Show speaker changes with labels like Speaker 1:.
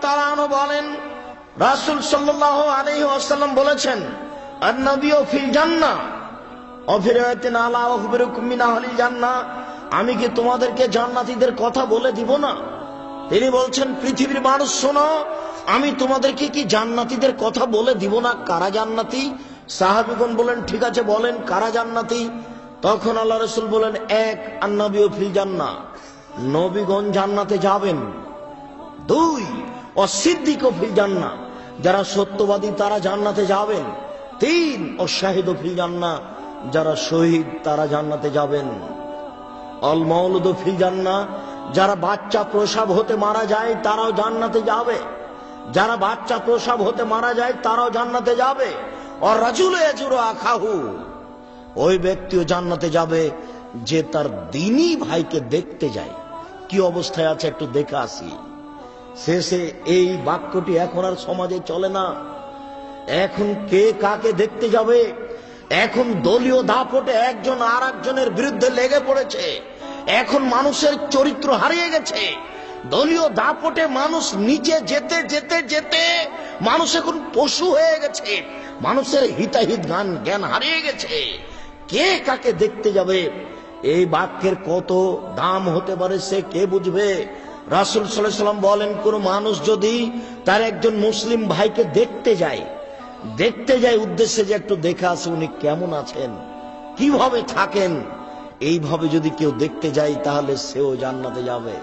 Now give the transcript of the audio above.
Speaker 1: তাআলা বলেন, রাসূল সাল্লাল্লাহু আলাইহি ওয়াসাল্লাম বলেছেন আমি কি তোমাদেরকে জান্নাতীদের কথা বলে দিব না? তিনি বলছেন, পৃথিবীর মানুষ, শোনো, আমি তোমাদেরকে কি জান্নাতীদের কথা বলে দিব না? কারা জান্নাতি? সাহাবিগণ বলেন, ঠিক আছে, বলেন, কারা জান্নাতি? তখন আল্লাহ রসুল বলেন, এক আন্নাবি ফিল জান্না নবীগণ জান্নাতে যাবেন। দুই, অসিদ্দিক ফিল জান্না যারা সত্যবাদী, তারা জান্নাতে যাবেন। তিন ও ফিল জান্না যারা শহীদ, তারা জান্নাতে যাবেন। অল মৌলুদ ফিল জান্না যারা বাচ্চা প্রসাব হতে মারা যায়, তারাও জান্নাতে যাবে। যারা বাচ্চা প্রসাব হতে মারা যায়, তারাও জান্নাতে যাবে। ওই ব্যক্তিও জান্নাতে যাবে যে তার দিনই ভাইকে দেখতে যায়। কি অবস্থায় আছে একটু দেখে আসি। শেষে এই বাক্যটি এখন আর সমাজে চলে না। এখন কে কাকে দেখতে যাবে? এখন দলীয় দাপটে একজন আর একজনের বিরুদ্ধে লেগে পড়েছে। এখন মানুষের চরিত্র হারিয়ে গেছে। দলীয় দাপটে মানুষ নিচে যেতে যেতে যেতে মানুষ এখন পশু হয়ে গেছে। মানুষের হিতাহিত গান জ্ঞান হারিয়ে গেছে। কে কাকে দেখতে যাবে? এই বাক্যের কত দাম হতে পারে সে কে বুঝবে? রাসুল সাল্লাম বলেন, কোন মানুষ যদি তার একজন মুসলিম ভাইকে দেখতে যায় দেখতে যায় উদ্দেশ্যে যে একটু দেখা আছে উনি কেমন আছেন, কীভাবে থাকেন, এইভাবে যদি কেউ দেখতে যায় তাহলে সেও জান্নাতে যাবে।